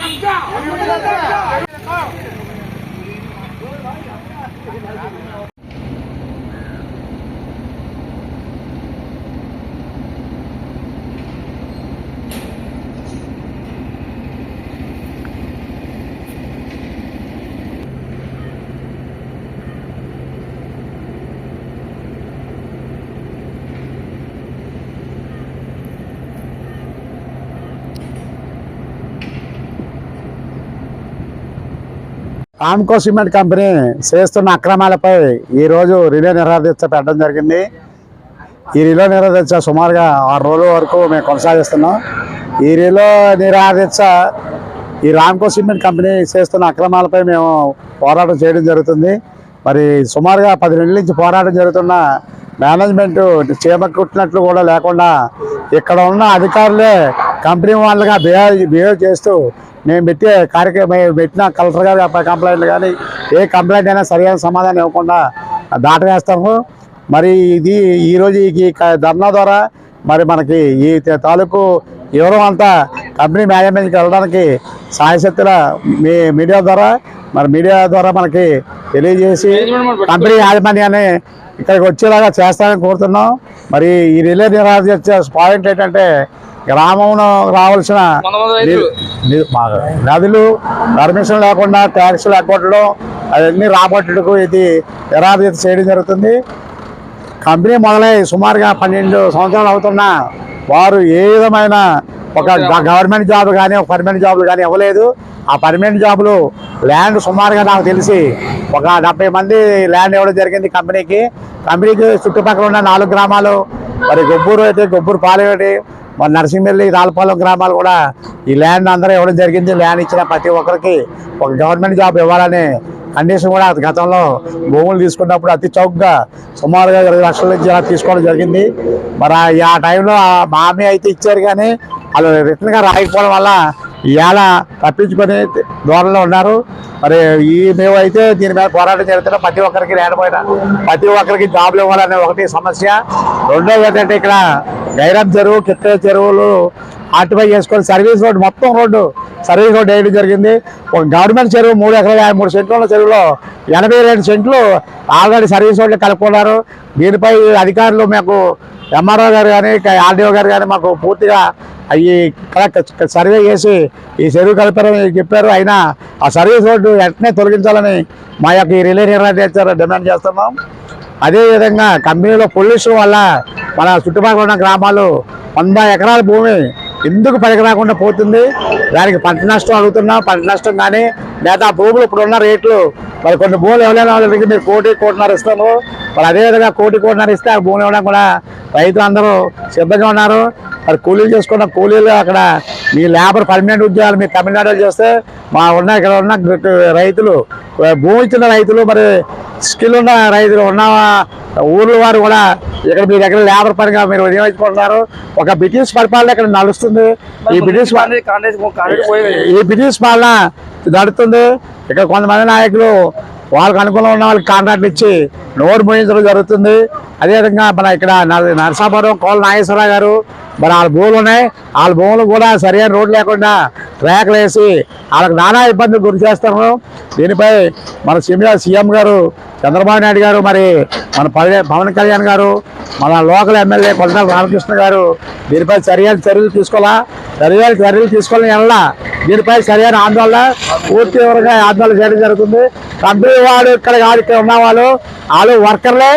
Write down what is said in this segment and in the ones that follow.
కబ్జా ఆమ్కో cement company చేస్తున్న అక్రమాలపై ఈరోజు రిలే నిరాదీక్ష పెట్టడం జరిగింది. ఈ రిలో నిరాదీక్ష సుమారుగా ఆరు రోజుల వరకు మేము కొనసాగిస్తున్నాం. ఈ రిలో నిరాదీక్ష ఈ రామ్కో సిమెంట్ కంపెనీ చేస్తున్న అక్రమాలపై మేము పోరాటం చేయడం జరుగుతుంది. మరి సుమారుగా పది నెలల నుంచి పోరాటం జరుగుతున్న మేనేజ్మెంట్ చేపట్టుకున్నట్లు కూడా లేకుండా ఇక్కడ ఉన్న అధికారులే కంపెనీ వాళ్ళుగా బిహేవ్ బిహేవ్ చేస్తూ మేము పెట్టే కార్యక్రమం పెట్టిన కలెక్టర్ గారి కంప్లైంట్లు కానీ ఏ కంప్లైంట్ అయినా సరైన సమాధానం ఇవ్వకుండా దాటవేస్తాము. మరి ఇది ఈరోజు ఈ ధర్నా ద్వారా మరి మనకి ఈ తాలూకు వివరం అంతా కంపెనీ మేనేజ్మెంట్కి వెళ్ళడానికి సాయశక్తుల మీ మీడియా ద్వారా మరి మీడియా ద్వారా మనకి తెలియజేసి కంపెనీ యాజమాన్యాన్ని ఇక్కడికి వచ్చేలాగా చేస్తానని కోరుతున్నాం. మరి ఈ రిలే నిరాధ్య పాయింట్ ఏంటంటే గ్రామంలో రావాల్సిన మా- నదులు పర్మిషన్ లేకుండా ట్యాక్సులు ఎగ్గొట్టడం అవన్నీ రాబట్టుటకు ఇది నిరాధ్యత చేయడం జరుగుతుంది. కంపెనీ మొదలై సుమారుగా పన్నెండు సంవత్సరాలు అవుతున్నా వారు ఏ విధమైన ఒక గవర్నమెంట్ జాబ్ కానీ ఒక పర్మనెంట్ జాబులు కానీ ఇవ్వలేదు. ఆ పర్మనెంట్ జాబులు ల్యాండ్ సుమారుగా నాకు తెలిసి ఒక డెబ్బై మంది ల్యాండ్ ఇవ్వడం జరిగింది కంపెనీకి. కంపెనీకి చుట్టుపక్కల ఉన్న నాలుగు గ్రామాలు మరి గొబ్బూరు అయితే గొబ్బూరు పాలెటి మరి నరసింహల్లి రాలపాలెం గ్రామాలు కూడా ఈ ల్యాండ్ అందరూ ఇవ్వడం జరిగింది. ల్యాండ్ ఇచ్చిన ప్రతి ఒక్కరికి ఒక గవర్నమెంట్ జాబ్ ఇవ్వాలని కండిషన్ కూడా గతంలో భూములు తీసుకున్నప్పుడు అతి చౌకగా సుమారుగా ఇరవై లక్షల నుంచి అలా తీసుకోవడం జరిగింది. మరి ఆ- టైంలో మామీ అయితే ఇచ్చారు కానీ వాళ్ళు రిటర్న్గా రాయకపోవడం వల్ల ఇవాళ తప్పించుకొని దూరంలో ఉన్నారు. మరి ఈ మేమైతే దీని మీద పోరాటం జరుగుతున్న ప్రతి ఒక్కరికి లేకపోయినా ప్రతి ఒక్కరికి జాబ్లు ఇవ్వాలనే ఒకటి సమస్య. రెండోది ఏంటంటే ఇక్కడ గైరం చెరువు కిత్తే చెరువులు ఆర్టిఫై చేసుకొని సర్వీస్ రోడ్ మొత్తం రోడ్డు సర్వీస్ రోడ్ వేయడం జరిగింది. ఒక గవర్నమెంట్ చెరువు మూడు ఎకరాల యాభై మూడు సెంట్లు ఉన్న చెరువులో ఎనభై రెండు సెంట్లు ఆల్రెడీ సర్వీస్ రోడ్లు కలుపుకున్నారు. దీనిపై అధికారులు మాకు ఎంఆర్ఓ గారు కానీ ఆర్డీఓ గారు కానీ మాకు పూర్తిగా అవి సర్వే చేసి ఈ చెరువు కలిపారని చెప్పారు. అయినా ఆ సర్వీస్ రోడ్డు వెంటనే తొలగించాలని మా యొక్క ఈ రిలే నిర్ణయం డిమాండ్ చేస్తున్నాం. అదేవిధంగా కంపెనీలో పొల్యూషన్ వల్ల మన చుట్టుపక్కల ఉన్న గ్రామాలు వంద ఎకరాల భూమి ఎందుకు పనికి రాకుండా పోతుంది? దానికి పంట నష్టం అడుగుతున్నాం పంట నష్టం కానీ లేదా ఆ భూములు ఇప్పుడున్న రేట్లు మరి కొన్ని భూములు ఎవరైనా వాళ్ళకి మీరు కోటి కోటిన్నర ఇస్తాము మరి అదేవిధంగా కోటి కోటిన్నర ఇస్తే ఆ భూములు ఇవ్వడం కూడా రైతులు అందరూ సిద్ధంగా ఉన్నారు. మరి కూలీలు చేసుకున్న కూలీలు అక్కడ మీ లేబర్ పర్మనెంట్ ఉద్యోగాలు మీ తమిళనాడులో చేస్తే మా ఉన్న ఇక్కడ ఉన్న రైతులు భూమి ఇచ్చిన రైతులు మరి స్కిల్ ఉన్న రైతులు ఉన్న ఊర్ల వారు కూడా ఇక్కడ మీ దగ్గర లేబర్ పనిగా మీరు వినియోగించుకుంటున్నారు. ఒక బ్రిటిష్ పరిపాలన ఇక్కడ నడుస్తుంది. ఈ బ్రిటిష్ ఈ బ్రిటిష్ పాలన నడుస్తుంది. ఇక్కడ కొంతమంది నాయకులు వాళ్ళకి అనుకూలంగా ఉన్న వాళ్ళకి కాంట్రాక్ట్లు ఇచ్చి నోరు మోయించడం జరుగుతుంది. అదేవిధంగా మన ఇక్కడ నర- నరసాపురం కోల నాగేశ్వరరావు గారు మరి వాళ్ళ భూములు ఉన్నాయి. వాళ్ళ భూములు కూడా సరైన రోడ్లు లేకుండా ట్రాక్లు వేసి వాళ్ళకి నానా ఇబ్బందులు గురి చేస్తాము. దీనిపై మన సిమియా సీఎం గారు చంద్రబాబు నాయుడు గారు మరి మన పవన్ పవన్ కళ్యాణ్ గారు మన లోకల్ ఎమ్మెల్యే కొండల రామకృష్ణ గారు దీనిపై సరైన చర్యలు తీసుకోవాలా? సరైన చర్యలు తీసుకోవాలని వెళ్ళా దీనిపై సరైన ఆందోళన పూర్తి వివరంగా ఆందోళన చేయడం జరుగుతుంది. కంపెనీ వాడు ఇక్కడ కాదు ఇక్కడ ఉన్న వాళ్ళు వాళ్ళు వర్కర్లే.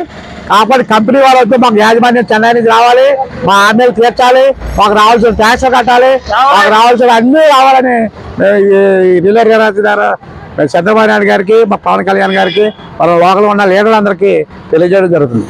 కాబట్టి కంపెనీ వాళ్ళు వచ్చి మాకు యాజమాన్యం చెన్నై నుంచి రావాలి. మా హామీలు తీర్చాలి మాకు రావాల్సిన ట్యాక్స్ కట్టాలి. మాకు రావాల్సిన అన్నీ రావాలని ఈ రిలే ద్వారా చంద్రబాబు నాయుడు గారికి మా పవన్ కళ్యాణ్ గారికి మన లోకల్ ఉన్న లీడర్లందరికీ తెలియజేయడం జరుగుతుంది.